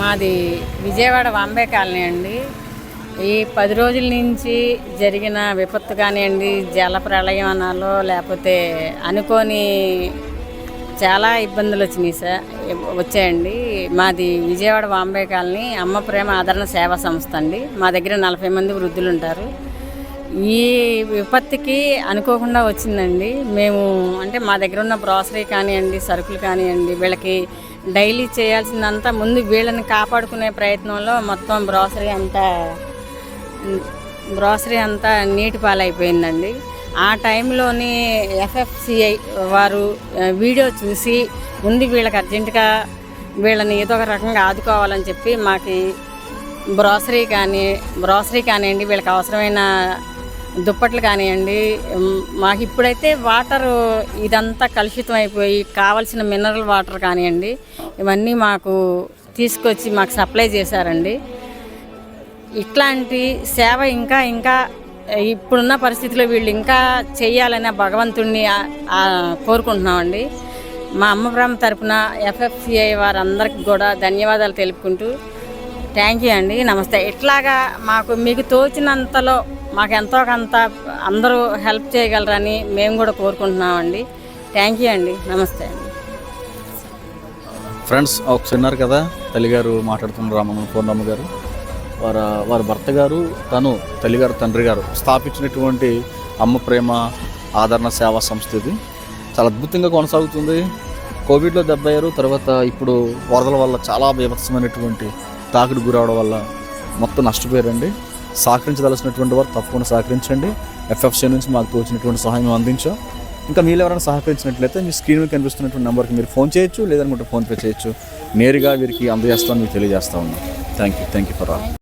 మాది విజయవాడ వాంబే కాలనీ అండి. ఈ పది రోజుల నుంచి జరిగిన విపత్తు కానివ్వండి జల ప్రళయం అనాలో లేకపోతే అనుకోని చాలా ఇబ్బందులు వచ్చినాయి సార్ వచ్చాయండి. మాది విజయవాడ వాంబే కాలనీ అమ్మ ప్రేమ ఆదరణ సేవా సంస్థ అండి. మా దగ్గర నలభై మంది వృద్ధులు ఉంటారు. ఈ విపత్తుకి అనుకోకుండా వచ్చిందండి. మేము అంటే మా దగ్గర ఉన్న గ్రాసరీ కానివ్వండి సరుకులు కానివ్వండి వీళ్ళకి డైలీ చేయాల్సిందంతా ముందు వీళ్ళని కాపాడుకునే ప్రయత్నంలో మొత్తం గ్రాసరీ అంతా గ్రాసరీ అంతా నీటి పాలైపోయిందండి. ఆ టైంలోని ఎఫ్ఎఫ్సిఐ వారు వీడియో చూసి ముందు వీళ్ళకి అర్జెంటుగా వీళ్ళని ఏదో ఒక రకంగా ఆదుకోవాలని చెప్పి మాకు గ్రాసరీ కానీ గ్రాసరీ కానివ్వండి వీళ్ళకి అవసరమైన దుప్పట్లు కానివ్వండి మాకు ఇప్పుడైతే వాటర్ ఇదంతా కలుషితం అయిపోయి కావలసిన మినరల్ వాటర్ కానివ్వండి ఇవన్నీ మాకు తీసుకొచ్చి మాకు సప్లై చేశారండి. ఇట్లాంటి సేవ ఇంకా ఇంకా ఇప్పుడున్న పరిస్థితిలో వీళ్ళు ఇంకా చేయాలని భగవంతుణ్ణి కోరుకుంటున్నామండి. మా అమ్మ బ్రహ్మ తరపున ఎఫ్ఎఫ్సిఐ వారందరికి కూడా ధన్యవాదాలు తెలుపుకుంటూ థ్యాంక్ యూ అండి నమస్తే. ఇట్లాగా మాకు మీకు తోచినంతలో మాకు ఎంతో కొంత అందరూ హెల్ప్ చేయగలరని మేము కూడా కోరుకుంటున్నామండి. థ్యాంక్ యూ అండి. నమస్తే అండి. ఫ్రెండ్స్ ఒకసారి ఉన్నారు కదా తల్లిగారు మాట్లాడుతున్న రామమ్మ పూర్ణమ్మ గారు. వారి వారి భర్త గారు తను తల్లిగారు తండ్రి గారు స్థాపించినటువంటి అమ్మ ప్రేమ ఆదరణ సేవా సంస్థ ఇది. చాలా అద్భుతంగా కొనసాగుతుంది. కోవిడ్లో దెబ్బయ్యారు తర్వాత ఇప్పుడు వరదల వల్ల చాలా బీభత్సమైనటువంటి తాకిడి గురవడం వల్ల మొత్తం నష్టపోయారండి. సహకరించదలసినటువంటి వారు తప్పకుండా సహకరించండి. ఎఫ్ఎఫ్సీ నుంచి మాకు తోచినటువంటి సహాయం అందించాం. ఇంకా మీరు ఎవరైనా సహకరించినట్లయితే మీ స్క్రీన్ మీద కనిపిస్తున్నటువంటి నెంబర్కి మీరు ఫోన్ చేయొచ్చు లేదనుకుంటే ఫోన్పే చేయొచ్చు. నేరుగా వీరికి అందజేస్తామని మీకు తెలియజేస్తా ఉన్నాం. Thank you thank you for all.